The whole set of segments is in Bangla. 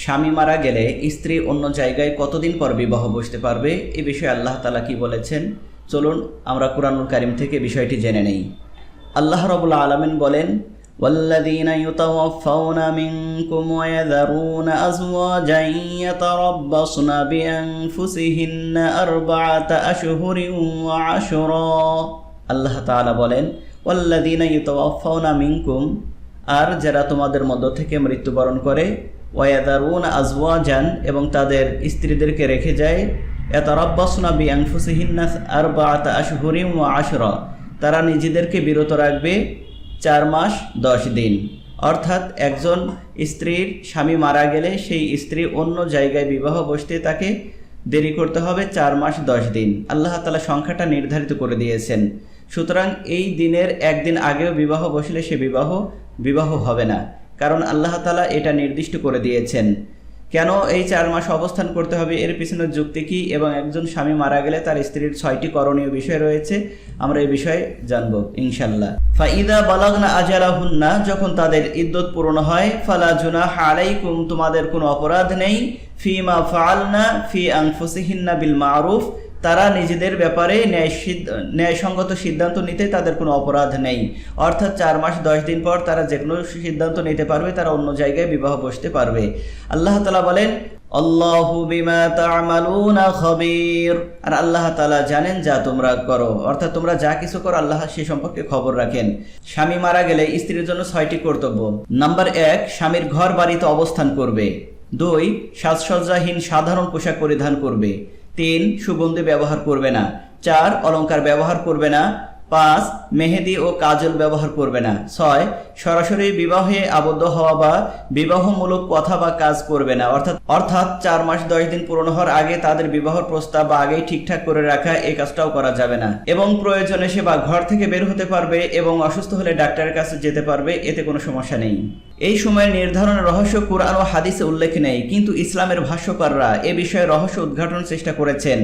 স্বামী মারা গেলে স্ত্রী অন্য জায়গায় কতদিন পর বিবাহ বসতে পারবে এ বিষয়ে আল্লাহ তালা কি বলেছেন চলুন আমরা কুরআনুল কারিম থেকে বিষয়টি জেনে নেই আল্লাহ রবুল্লা আলমিন বলেন والذين يتوفون منكم ويذرون أزواجا يتربصن بأنفسهن أربعة أشهر وعشرا আল্লাহ তাআলা বলেন ওয়াল্লাদিনা ইউতাওয়াফাউনা মিনকুম আর যারা তোমাদের মধ্য থেকে মৃত্যুবরণ করে ওয়াদারুন আজওয়াজান এবং তাদের স্ত্রীদেরকে রেখে যায়। এতারাব্বাসনা বি আনফুসিহিন্নাস আরবাআত আশহুরিম ওয়া আশরা। তারা নিজেদেরকে বিরত রাখবে চার মাস, দশ দিন। অর্থাৎ একজন স্ত্রীর স্বামী মারা গেলে সেই স্ত্রী অন্য জায়গায় বিবাহ বসতে তাকে দেরি করতে হবে চার মাস, দশ দিন। আল্লাহ তালা সংখ্যাটা নির্ধারিত করে দিয়েছেন। সুতরাং এই দিনের একদিন আগেও বিবাহ বসলে সে বিবাহ বিবাহ হবে না। কারণ আল্লাহ তালা এটা নির্দিষ্ট করে দিয়েছেন। কেন এই চার মাস অবস্থান করতে হবে? এর পিছনে যুক্তি কি? এবং একজন স্বামী মারা গেলে তার স্ত্রীর ছয়টি করণীয় বিষয় রয়েছে। আমরা এই বিষয়ে জানব ইনশাল্লাহ ফাইদা বালাগনা আজালাহুন্না, যখন তাদের ইদ্যত পূরণ হয়, ফালা জুনা আলাইকুম, তোমাদের কোনো অপরাধ নেই। ফিমা ফালনা ফি আংফুসিহিন্না বিল মারুফ তারা নিজেদের ব্যাপারে ন্যায় ন্যায়সঙ্গত সিদ্ধান্ত নিতে তাদের কোনো অপরাধ নেই। অর্থাৎ চার মাস, দশ দিন পর তারা যে কোনো সিদ্ধান্ত নিতে পারবে, তারা অন্য জায়গায় বিবাহ বসতে পারবে। আল্লাহ তালা বলেন, আল্লাহু বিমা তা'মালুনা খবীর। আর আল্লাহ তাআলা জানেন যা তোমরা করো। অর্থাৎ তোমরা যা কিছু করো, আল্লাহ সে সম্পর্কে খবর রাখেন। স্বামী মারা গেলে স্ত্রীর জন্য ছয়টি কর্তব্য। নাম্বার এক, স্বামীর ঘর বাড়িতে অবস্থান করবে। দুই, সাজসজ্জাহীন সাধারণ পোশাক পরিধান করবে। তিন, সুগন্ধি ব্যবহার করবে না। চার, অলংকার ব্যবহার করবে না। পাঁচ, মেহেদি ও কাজল ব্যবহার করবে না। ছয়, সরাসরি বিবাহে আবদ্ধ হওয়া বা বিবাহমূলক কথা বা কাজ করবে না। অর্থাৎ অর্থাৎ চার মাস দশ দিন পূরণ হওয়ার আগে তাদের বিবাহর প্রস্তাব বা আগেই ঠিকঠাক করে রাখা এই কাজটাও করা যাবে না। এবং প্রয়োজনে সে বা ঘর থেকে বের হতে পারবে এবং অসুস্থ হলে ডাক্তারের কাছে যেতে পারবে, এতে কোনো সমস্যা নেই। এই সময়ের নির্ধারণের রহস্য কোরআন ও হাদিসে উল্লেখ নেই, কিন্তু ইসলামের ভাষ্যকাররা এ বিষয়ে রহস্য উদ্ঘাটন চেষ্টা করেছেন।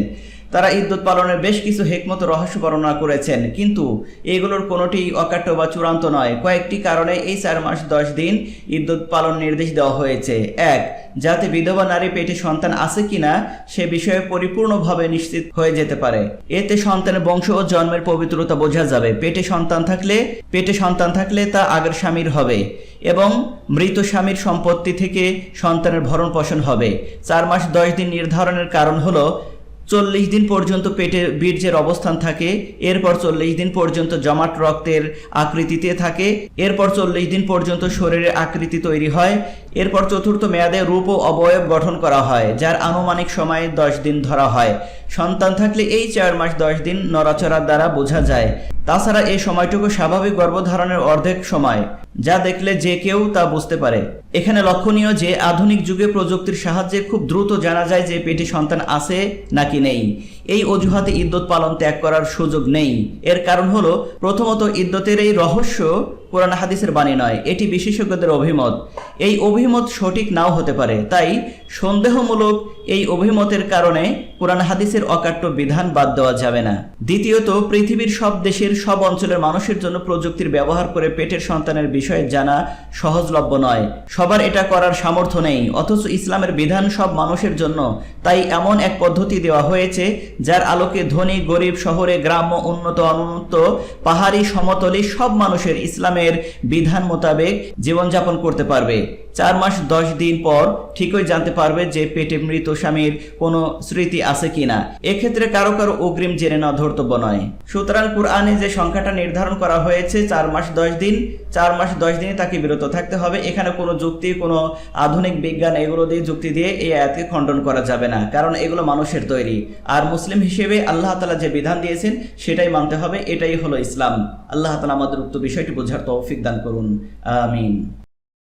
তারা ইদ্যুৎ পালনের বেশ কিছু হেকমত রহস্য বর্ণনা করেছেন, কিন্তু এগুলোর কোনোটি অকাট্য বা চূড়ান্ত নয়। কয়েকটি কারণে এই চার মাস দশ দিন ইদ্যুৎ পালন নির্দেশ দেওয়া হয়েছে। এক যাতে বিধবা নারী পেটে সন্তান আছে কিনা সে বিষয়ে পরিপূর্ণভাবে নিশ্চিত হয়ে যেতে পারে। এতে সন্তানের বংশ ও জন্মের পবিত্রতা বোঝা যাবে। পেটে সন্তান থাকলে, পেটে সন্তান থাকলে তা আগের স্বামীর হবে এবং মৃত স্বামীর সম্পত্তি থেকে সন্তানের ভরণ পোষণ হবে। চার মাস দশ দিন নির্ধারণের কারণ হলো চল্লিশ দিন পর্যন্ত পেটে বীর্যের অবস্থান থাকে, এরপর চল্লিশ দিন পর্যন্ত জমাট রক্তের আকৃতিতে থাকে, এরপর চল্লিশ দিন পর্যন্ত শরীরের আকৃতি তৈরি হয়, এরপর চতুর্থ মেয়াদে রূপ ও অবয়ব গঠন করা হয়, যার আনুমানিক সময় দশ দিন ধরা হয়। সন্তান থাকলে এই চার মাস দশ দিন নড়াচড়ার দ্বারা বোঝা যায়। তাছাড়া এই সময়টুকু স্বাভাবিক গর্ভধারণের অর্ধেক সময়। যা দেখলে যে কেউ তা বুঝতে পারে। এখানে লক্ষণীয় যে আধুনিক যুগে প্রযুক্তির সাহায্যে খুব দ্রুত জানা যায় যে পেটে সন্তান আছে নাকি নেই। এই অজুহাতে ইদ্যত পালন ত্যাগ করার সুযোগ নেই। এর কারণ হলো, প্রথমত ইদ্যতের এই রহস্য কোরআন হাদিসের বাণী নয়, এটি বিশেষজ্ঞদের অভিমত। এই অভিমত সঠিক নাও হতে পারে, তাই সন্দেহমূলক এই অভিমতের কারণে কোরআন হাদিসের অকাট্য বিধান বাদ দেওয়া যাবে না। দ্বিতীয়ত, পৃথিবীর সব দেশের সব অঞ্চলের মানুষের জন্য প্রযুক্তির ব্যবহার করে পেটের সন্তানের বিষয়ে জানা সহজলভ্য নয়। সবার এটা করার সামর্থ্য নেই, অথচ ইসলামের বিধান সব মানুষের জন্য, তাই এমন এক পদ্ধতি দেওয়া হয়েছে যার আলোকে ধনী, গরিব, শহরে গ্রাম্য, উন্নত, অনুন্নত, পাহাড়ি, সমতলী সব মানুষের ইসলামের বিধান মোতাবেক জীবনযাপন করতে পারবে। চার মাস, দশ দিন পর ঠিকই জানতে পারবে যে পেটে মৃত স্বামীর কোনো স্মৃতি আছে কিনা এক্ষেত্রে কারও কারও অগ্রিম জেনে নেওয়া ধর্তব্য নয়। সুতরাং কোরআনে যে সংখ্যাটা নির্ধারণ করা হয়েছে, চার মাস, দশ দিন, চার মাস, দশ দিনে তাকে বিরত থাকতে হবে। এখানে কোনো যুক্তি, কোনো আধুনিক বিজ্ঞান এগুলো দিয়ে যুক্তি দিয়ে এই আয়াতকে খণ্ডন করা যাবে না, কারণ এগুলো মানুষের তৈরি। আর মুসলিম হিসেবে আল্লাহ তালা যে বিধান দিয়েছেন, সেটাই মানতে হবে, এটাই হলো ইসলাম। আল্লাহ তালা আমাদের উক্ত বিষয়টি বোঝার তৌফিক দান করুন। আমিন।